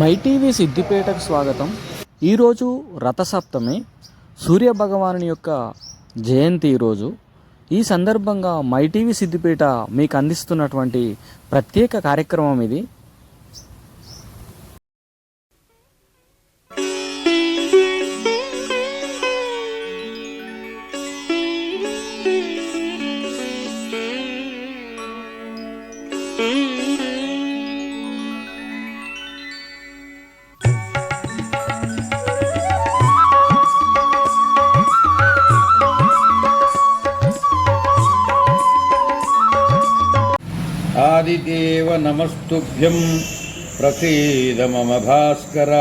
MyTV సిద్దిపేటకు స్వాగతం. ఈరోజు రథసప్తమి. సూర్య భగవానుని యొక్క జయంతి ఈరోజు ఈ సందర్భంగా మైటీవీ సిద్దిపేట మీకు అందిస్తున్నటువంటి ప్రత్యేక కార్యక్రమం ఇది. ఆదిదేవ నమస్తుభ్యం ప్రసీద మమ భాస్కర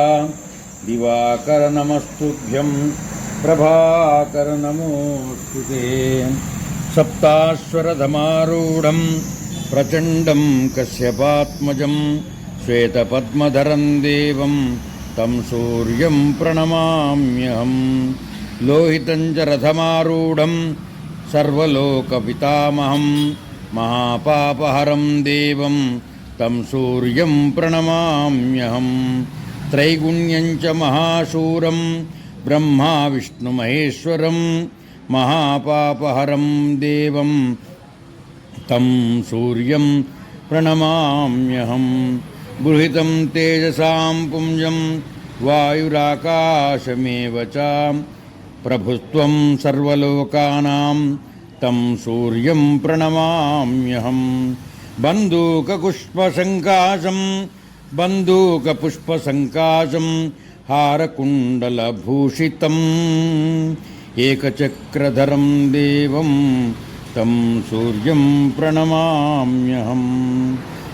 దివాకర నమస్తుభ్యం ప్రభాకర నమోస్తు సప్తాశ్వరధమారూఢం ప్రచండం కశ్యపాత్మజం శ్వేతపద్మధరం దేవం తం సూర్యం ప్రణమామ్యహం లోహితం చ రథమారూఢం సర్వలోకపితామహం మహాపాపహరం దేవం తం సూర్యం ప్రణమామ్యహం. త్రైగుణ్యం చ మహాశూరం బ్రహ్మా విష్ణుమహేశ్వరం మహాపాపహరం దేవం తం సూర్యం ప్రణమామ్యహం. గృహితం తేజసాం పుంజం వాయురాకాశమేవ చ. ప్రభుత్వం సర్వలోకానాం తం సూర్యం ప్రణమామ్యహం. బందూకపుష్పసంకాశం బందూకపుష్పసంకాశం హారకుండలభూషితం. ఏకచక్రధరం దేవం తం సూర్యం ప్రణమామ్యహం.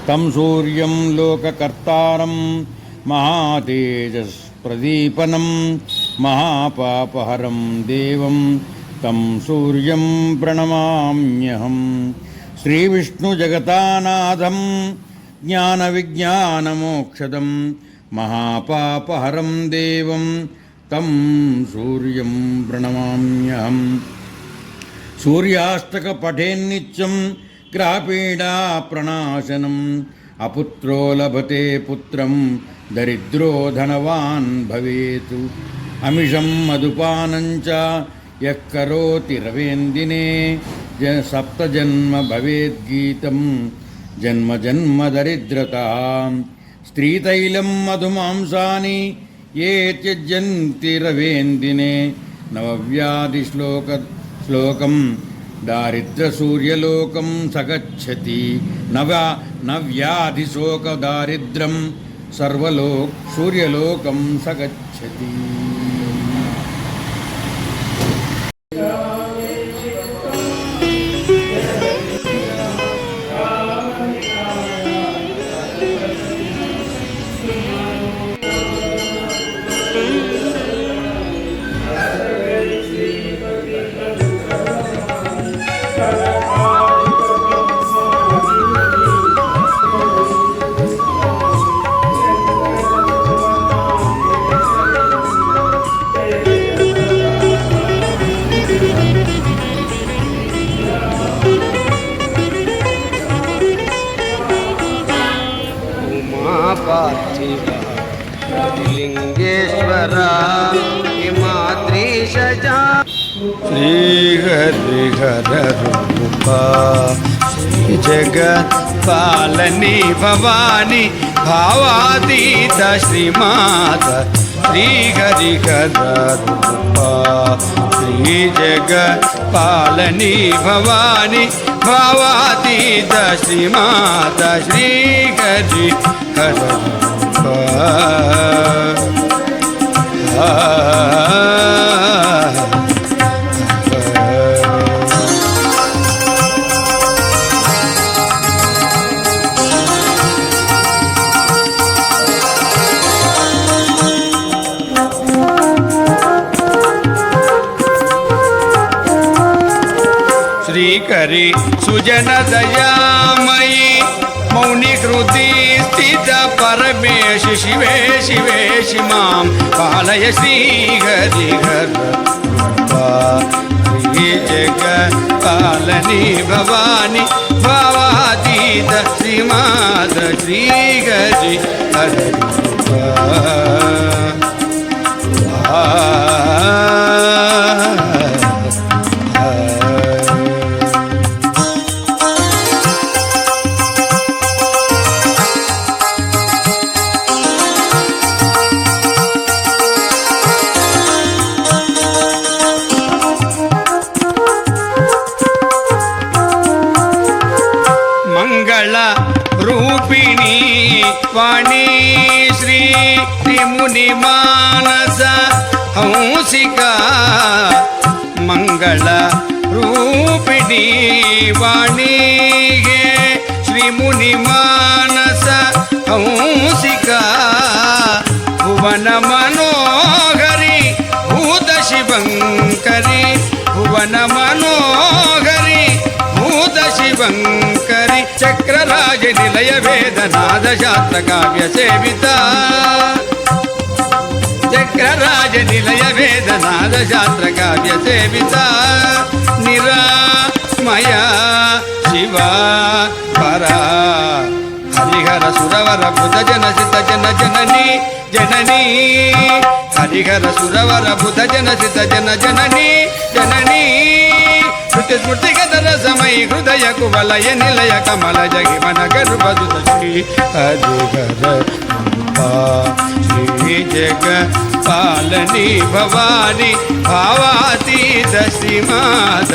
తం సూర్యం లోకకర్తారం మహాతేజస్ప్రదీపనం మహాపాపహరం దేవం తం సూర్యం ప్రణమామ్యహం. శ్రీవిష్ణుజగతానాథం జ్ఞానవిజ్ఞానమోక్షదం మహాపాపహరం దేవం తం సూర్యం ప్రణమామ్యహం. సూర్యాస్తక పఠేన్నిత్యం గ్రహపీడా ప్రణాశనం అపుత్రో లభతే పుత్రం దరిద్రో ధనవాన్ భవేతు. అమిషం మధుపానం చ యః కరోతి రవేందినే జ సప్తజన్మ భవేద్గీతం. జన్మ జన్మ దరిద్రత. స్త్రీతైలం మధుమాంసాని ఏ త్యజంతి రవేందినే. నవవ్యాధి శ్లోక శ్లోకం. దారిద్రసూర్యలోకం సగచ్చతి. నవ నవ్యాధి దారిద్రం. సర్వలో సూర్యలోకం సగచ్చతి. శ్రీహరిహర శ్రీ జగత్ పాలని భవాని భావాతీత శ్రీమాత శ్రీ రూప శ్రీ జగత్ పాలని భవాని భావాతీత శ్రీమాత శ్రీహరి హర Ah करि। सुजन दयामयी मौनिकृति स्थित परमेश शिवे शिवे शि मां पालय श्रीगति हर वा जगपालनि भवानी भवाती मा दश्रीगति हरे రూపిణి వాణి హే శ్రీముని మానస హంసిక. భువన మనోహరి భూత శివంకరి. భువన మనోహరి భూత శివంకరి. చక్రరాజ నిలయ వేదనాద శాస్త్ర కావ్య సేవిత. చక్రరాజ నిలయ వేద నాద శాస్త్ర కావ్య సేవిత. నిరామయ శివ పరా. హరిహర సురవర బుధ జన సిత జన జనని జనని. హరిహర సురవర బుధ జన సిత జన జనని జననీ. శృతి స్మృతి గదర సమయ హృదయ కువలయ నిలయ కమల జగి మన గర్భదుత శ్రీ హరిహర అంబా శ్రీ జగ పాలని భవాని భావాతీత శ్రీమాత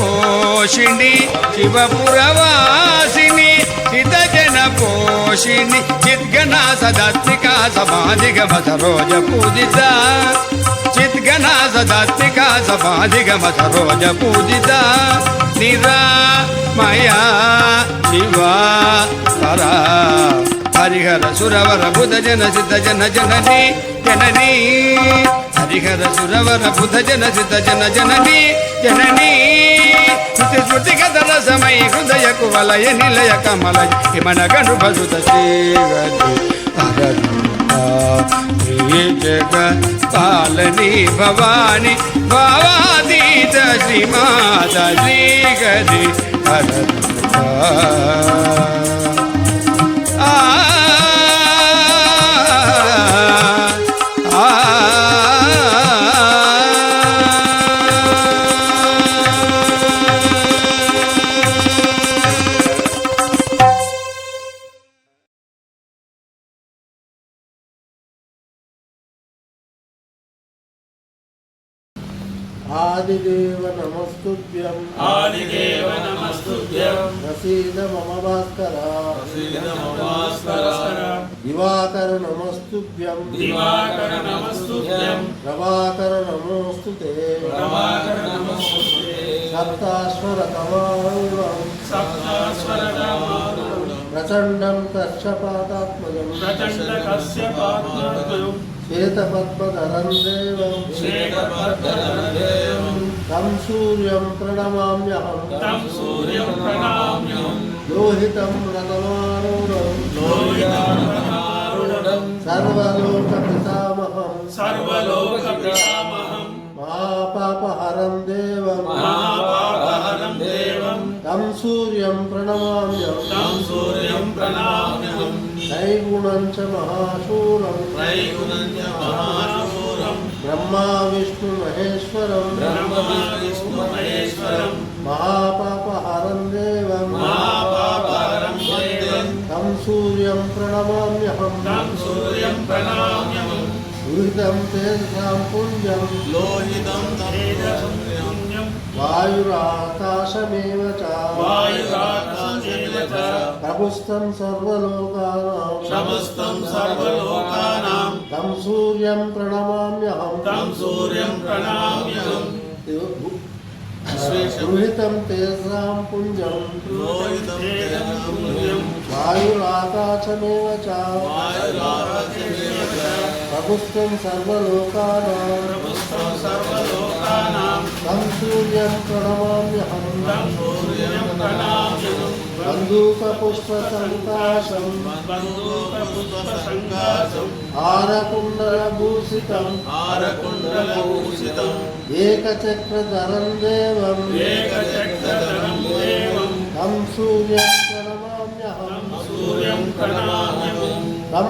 పోషిణి శివపురవాసిని శ్రితజన పోషిణి చిద్గనా సదాత్మికా సమాధిగమ సరోజ పూజిత చిద్గనా సదాత్మికా సమాధిగమ సరోజ పూజిత నిరామయా శివా పరా. హరిహర సురవర బుధ జన సిద్ధ జన జనని జనని. హరిహర సురవర బుధ జన సిద్ధ జన జనని జననీ. శృతి స్మృతి కథల సమయ హృదయ కువలయ నిలయ కమల హిమన గను భజుత శ్రీవతి జగ పాలని భవాని భావాతీత శ్రీమాత శ్రీగరి హర ఆదిదేవ నమస్తుభ్యం ఆదిదేవ నమస్తుభ్యం ప్రసీద మమ భాస్కర భాస్కర దివాకర నమస్తుభ్యం దివాకర నమస్తుభ్యం ప్రభాకర నమోస్తుతే ప్రభాకర నమస్తుతే సప్తాశ్వర కమారుణం సప్తాస్వరమారుణం ప్రచండం కశ్యపాదాత్మజం. ప్రచండ శ్వేతపద్మధరం దేవం శ్వేతపద్మధరదేవం తం సూర్యం ప్రణమామ్యహం తం సూర్యం ప్రణామ్యం లోహితం రతమారూఢం లోహితారుణం సర్వలోక పితామహం సర్వలోక పితామహం మహాపాపహరం దేవం మహాపాపహరం దేవం తం సూర్యం ప్రణమామ్యం తం त्रैगुणञ्च महाशूरम् त्रैगुणञ्च महाशूरम् ब्रह्मा विष्णुमहेश्वरम् ब्रह्मा विष्णुमहेश्वरम् महापापहरं देवम् महापापहरं देवम् तं सूर्यं प्रणमाम्यहम् तं सूर्यं प्रणमाम्यहम् लोहितं तेजसां पुण्यं लोहितं तेजसं पुण्यं वायुराकाशमेव च वायुराकाश ప్రభుస్తం సర్వలోకానాం. సమస్తం సర్వలోకానాం. తం సూర్యం ప్రణమామ్యహం. తం సూర్యం ప్రణమామ్యహం. గృహితం తేజాం పుంజం వాయురాకాశమేవ చ. ప్రభుత్వం సర్వలోకానాం. తం సూర్యం ప్రణమామ్యహం. బంధూకపుష్పసంకాశం ఆరకుండలభూషితం ఆరకుండలభూషితం ఏకచక్రధరం దేవం తం సూర్యం ప్రణమామ్యహం సూర్యం ప్రణమామ్యహం తం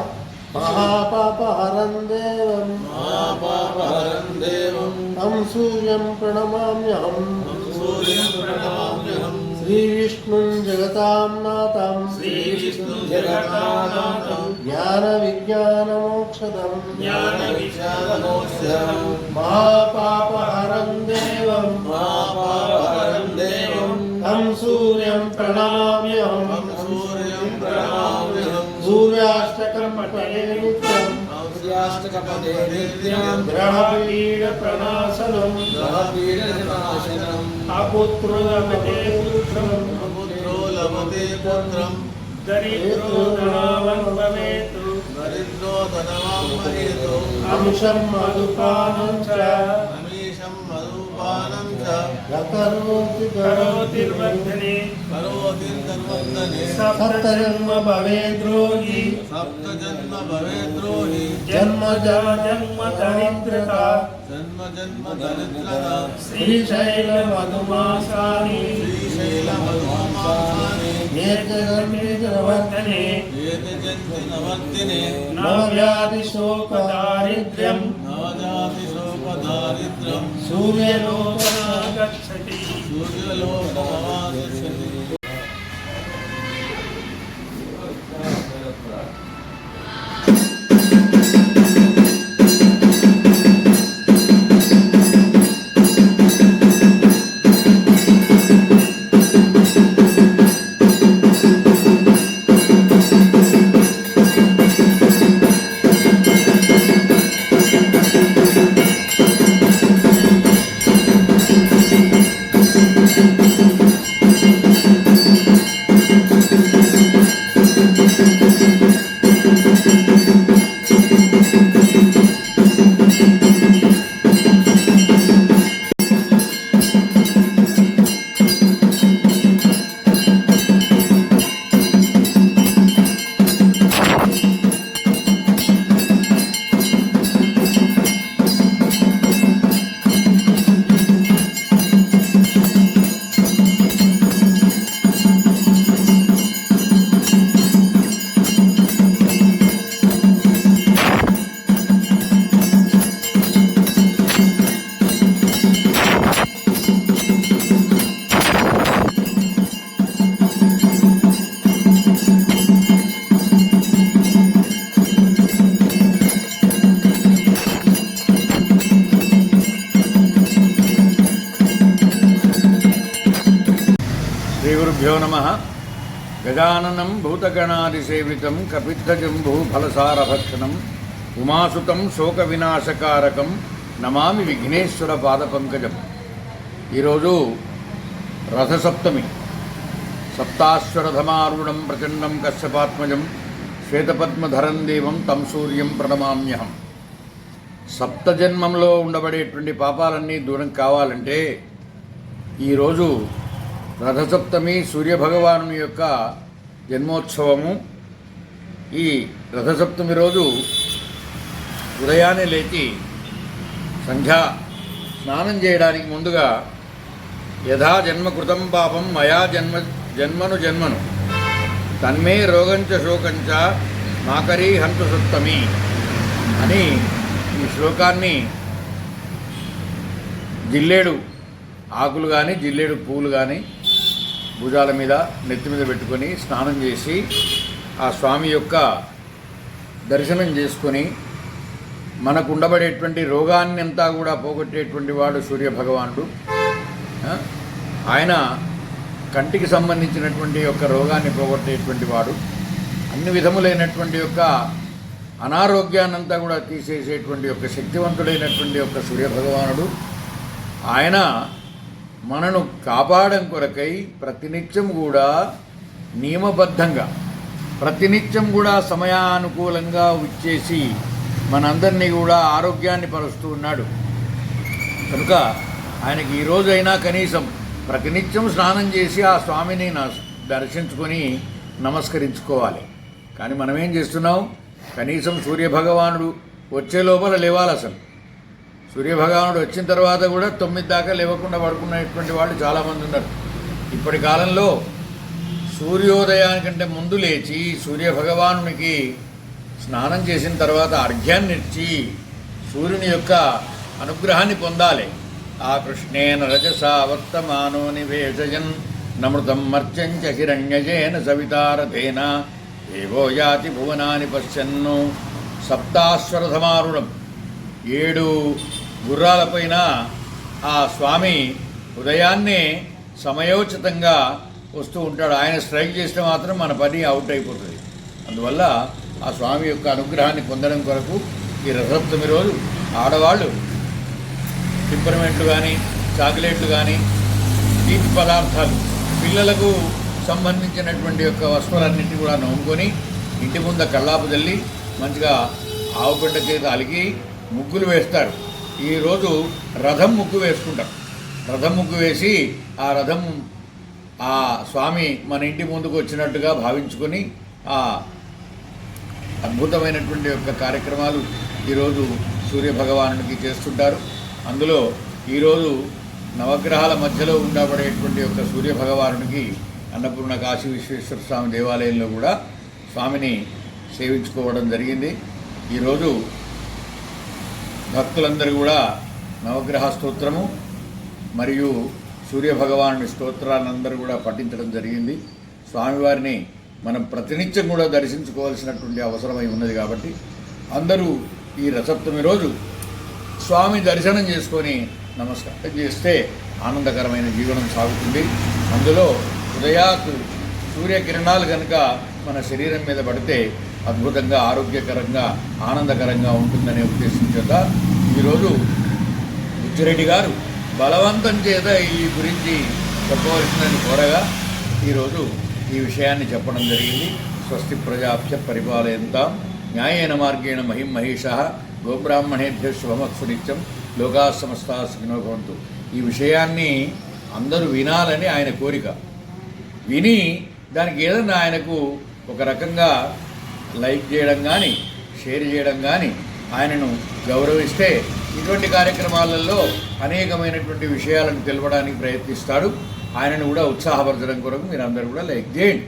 మహాపాపహరం దేవం మహాపాపహరం దేవం తం సూర్యం ప్రణమామ్యహం సూర్యం ప్రణమామ్యహం శ్రీవిష్ణుం జగతాం నాథం. శ్రీవిష్ణుం జగతానాథం జ్ఞాన విజ్ఞానమోక్షదం జ్ఞాన విజ్ఞానమోక్షదం మహాపాపహరం దేవం మహాపాపహరం దేవం తం సూర్యం ప్రణామ్యహం సూర్యం ప్రణామ్యహం సూర్యాష్టకం పఠే నిత్యం. సూర్యాష్టకపదే నిత్యం. ప్రణాశనం గ్రహపీడ ప్రణాశనం అపుత్రుల దరిద్రం. దరిద్రో ధనవాన్ భవేతు దరిద్రో ధనవాన్ భవేతు అంశం మధుపానం చ. అమీషం మధుపానం చ. కరోతి కరోతి వర్ధనే కరోతి ధర్మర్ధనే సప్తజన్మ భవే ద్రోహి సప్తజన్మ భవే ద్రోహి జన్మ జన్మ దరిద్రత. జన్మ జన్మ దరిద్రత. శ్రీశైల మధుమాసాని. శ్రీశైల మధుమాసాని. दीर्घकर्मिणवर्तने दीर्घजन्मवर्तिने नवजातिशोकदारिद्र्यं नवजातिशोकदारिद्र्यं सूर्यलोकमागच्छति सूर्यलोकमागच्छति గజాననం భూతగణాదిసేవితం కపిద్ధజంబూ ఫలసారభక్షణం ఉమాసుతం శోక వినాశకారకం నమామి విఘ్నేశ్వర పాదపంకజం. ఈరోజు రథసప్తమి. సప్తాశ్వరథమారుణం ప్రచండం కశ్యపాత్మజం శ్వేతపద్మధరం దేవం తం సూర్యం ప్రణమామ్యహం. సప్తజన్మంలో ఉండబడేటువంటి పాపాలన్నీ దూరం కావాలంటే ఈరోజు రథసప్తమి సూర్యభగవాను యొక్క జన్మోత్సవము. ఈ రథసప్తమి రోజు ఉదయాన్నే లేచి సంధ్యా స్నానం చేయడానికి ముందుగా యథా జన్మకృతం పాపం మయా జన్మ జన్మను జన్మను. తన్మే రోగంచ శోకంచ మాకరీ హంతు సప్తమి అని ఈ శ్లోకాన్ని జిల్లేడు ఆకులు కానీ జిల్లేడు పువ్వులు కానీ భుజాల మీద నెత్తి మీద పెట్టుకొని స్నానం చేసి ఆ స్వామి యొక్క దర్శనం చేసుకొని మనకు ఉండబడేటువంటి రోగాన్ని అంతా కూడా పోగొట్టేటువంటి వాడు సూర్య భగవానుడు ఆయన కంటికి సంబంధించినటువంటి యొక్క రోగాన్ని పోగొట్టేటువంటి వాడు. అన్ని విధములైనటువంటి యొక్క అనారోగ్యాన్నంతా కూడా తీసేసేటువంటి యొక్క శక్తివంతుడైనటువంటి యొక్క సూర్యభగవానుడు. ఆయన మనను కాపాడం కొరకై ప్రతినిత్యం కూడా నియమబద్ధంగా ప్రతినిత్యం కూడా సమయానుకూలంగా వచ్చేసి మనందరినీ కూడా ఆరోగ్యాన్ని పరుస్తూ ఉన్నాడు. కనుక ఆయనకి ఈ రోజైనా కనీసం ప్రతినిత్యం స్నానం చేసి ఆ స్వామిని న- దర్శించుకొని నమస్కరించుకోవాలి. కానీ మనం ఏం చేస్తున్నాం? కనీసం సూర్యభగవానుడు వచ్చే లోపల లేవాలి అసలు సూర్యభగవానుడు వచ్చిన తర్వాత కూడా తొమ్మిది దాకా లేవకుండా పడుకున్నటువంటి వాళ్ళు చాలామంది ఉన్నారు. ఇప్పటి కాలంలో సూర్యోదయానికంటే ముందు లేచి సూర్యభగవానునికి స్నానం చేసిన తర్వాత అర్ఘ్యాన్ని ఇచ్చి సూర్యుని యొక్క అనుగ్రహాన్ని పొందాలి. ఆ కృష్ణేన రజస వర్తమానో నివేశయన్ నమృతం మర్చంచ హిరణ్యజేన సవితారథేన ఏవో యాతి భువనాన్ని పశ్యన్ను సప్తాశ్వరధమారుణం. ఏడు గుర్రాలపైన ఆ స్వామి ఉదయాన్నే సమయోచితంగా వస్తూ ఉంటాడు. ఆయన స్ట్రైక్ చేస్తే మాత్రం మన పని అవుట్ అయిపోతుంది. అందువల్ల ఆ స్వామి యొక్క అనుగ్రహాన్ని పొందడం కొరకు ఈ రథసప్తమి రోజు ఆడవాళ్ళు పిప్పరమెంట్లు కానీ చాక్లెట్లు కానీ తీపి పదార్థాలు పిల్లలకు సంబంధించినటువంటి యొక్క వస్తువులన్నింటినీ కూడా నవ్వుకొని ఇంటి ముందు కల్లాపు చల్లి మంచిగా ఆవు చేత అలిగి ముగ్గులు వేస్తారు. ఈరోజు రథం ముగ్గు వేసుకుంటాం. రథం ముగ్గు వేసి ఆ రథం ఆ స్వామి మన ఇంటి ముందుకు వచ్చినట్టుగా భావించుకొని ఆ అద్భుతమైనటువంటి యొక్క కార్యక్రమాలు ఈరోజు సూర్యభగవానుడికి చేస్తుంటారు. అందులో ఈరోజు నవగ్రహాల మధ్యలో ఉండబడేటువంటి యొక్క సూర్యభగవానుడికి అన్నపూర్ణ కాశీ విశ్వేశ్వర స్వామి దేవాలయంలో కూడా స్వామిని సేవించుకోవడం జరిగింది. ఈరోజు భక్తులందరూ కూడా నవగ్రహ స్తోత్రము మరియు సూర్యభగవాను స్తోత్రాలందరూ కూడా పఠించడం జరిగింది. స్వామివారిని మనం ప్రతినిత్యం కూడా దర్శించుకోవాల్సినటువంటి అవసరమై ఉన్నది కాబట్టి అందరూ ఈ రసప్తమి రోజు స్వామి దర్శనం చేసుకొని నమస్కారం చేస్తే ఆనందకరమైన జీవనం సాగుతుంది. అందులో ఉదయాకు సూర్యకిరణాలు కనుక మన శరీరం మీద పడితే అద్భుతంగా ఆరోగ్యకరంగా ఆనందకరంగా ఉంటుందనే ఉద్దేశం చేత ఈరోజు బుచ్చిరెడ్డి గారు బలవంతం చేత ఈ గురించి చెప్పవలసిందని కోరగా ఈరోజు ఈ విషయాన్ని చెప్పడం జరిగింది. స్వస్తి ప్రజాభ్య పరిపాలయంతాం. న్యాయేన మార్గేణ మహిం మహిష. గోబ్రాహ్మణేభ్య శుభమత్సు నిత్యం. లోకా సమస్తా సుఖినోభవంతు ఈ విషయాన్ని అందరూ వినాలని ఆయన కోరిక. విని దానికి ఏదన్నా ఆయనకు ఒక రకంగా లైక్ చేయడం కానీ షేర్ చేయడం కానీ ఆయనను గౌరవిస్తే ఇటువంటి కార్యక్రమాలలో అనేకమైనటువంటి విషయాలను తెలపడానికి ప్రయత్నిస్తాడు. ఆయనను కూడా ఉత్సాహపరచడం కొరకు మీరందరూ కూడా లైక్ చేయండి.